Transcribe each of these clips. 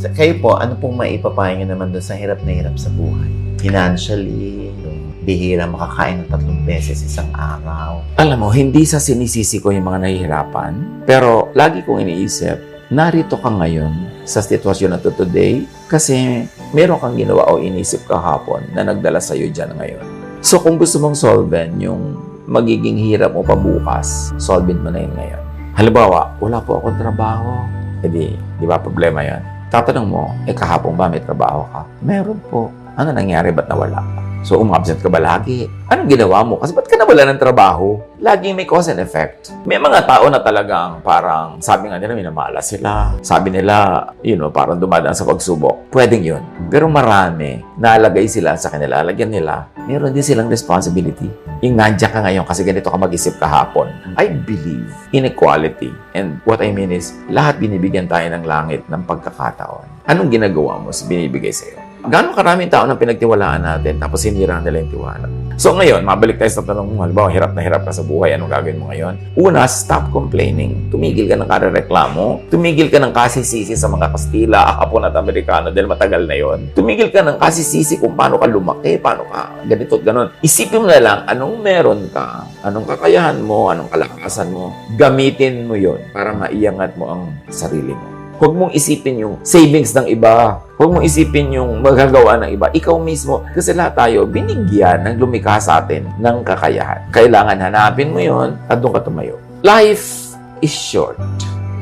Sa- Kayo po, ano pong maipapayo nyo naman doon sa hirap na hirap sa buhay? Financially, yung bihira makakain ng tatlong beses isang araw. Alam mo, hindi sa sinisisi ko yung mga nahihirapan, pero lagi kong iniisip, narito ka ngayon sa sitwasyon na to today kasi meron kang ginawa o inisip kahapon na nagdala sa'yo dyan ngayon. So kung gusto mong solven yung magiging hirap mo pa bukas, solvent mo na yun ngayon. Halimbawa, wala po akong trabaho. E di, di ba problema yan? Tatanong mo, eh kahapon ba may trabaho ka? Meron po. Ano nangyari? Ba't nawala ka? So, umabsent ka ba lagi? Anong ginawa mo? Kasi ba't ka nawala ng trabaho? Laging may cause and effect. May mga tao na talagang parang, sabi nga nila, minamala sila. Sabi nila, you know, parang dumadaan sa pagsubok. Pwedeng yun. Pero marami, nalagay sila sa kanila, lagyan nila, meron din silang responsibility. Yung nandiyan ka ngayon kasi ganito ka mag-isip kahapon. I believe in equality. And what I mean is, lahat binibigyan tayo ng langit ng pagkakataon. Anong ginagawa mo sa binibigay sa'yo? Gano'ng karaming tao na pinagtiwalaan natin tapos sinira nila yung tiwala. So ngayon, mabalik tayo sa tanong mo, halimbawa, hirap na hirap ka sa buhay, anong gagawin mo ngayon? Una, stop complaining. Tumigil ka ng karereklamo. Tumigil ka ng kasisisi sa mga Kastila, Hapon at Amerikano dahil matagal na yon. Tumigil ka ng kasisisi kung paano ka lumaki, paano ka ganito at ganon. Isipin mo na lang, anong meron ka, anong kakayahan mo, anong kalakasan mo, gamitin mo yon para maiangat mo ang sarili mo. Huwag mong isipin yung savings ng iba. Huwag mong isipin yung magagawa ng iba. Ikaw mismo. Kasi lahat tayo binigyan ng lumikha sa atin ng kakayahan. Kailangan hanapin mo yon at doon ka tumayo. Life is short.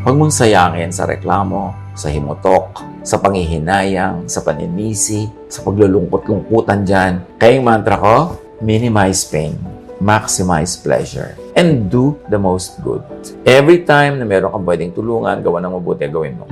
Huwag mong sayangin sa reklamo, sa himutok, sa panghihinayang, sa paninisi, sa paglulungkot-lungkutan dyan. Kaya yung mantra ko, minimize pain, maximize pleasure, and do the most good. Every time na meron kang pwedeng tulungan, gawa ng mabuti, gawin mo.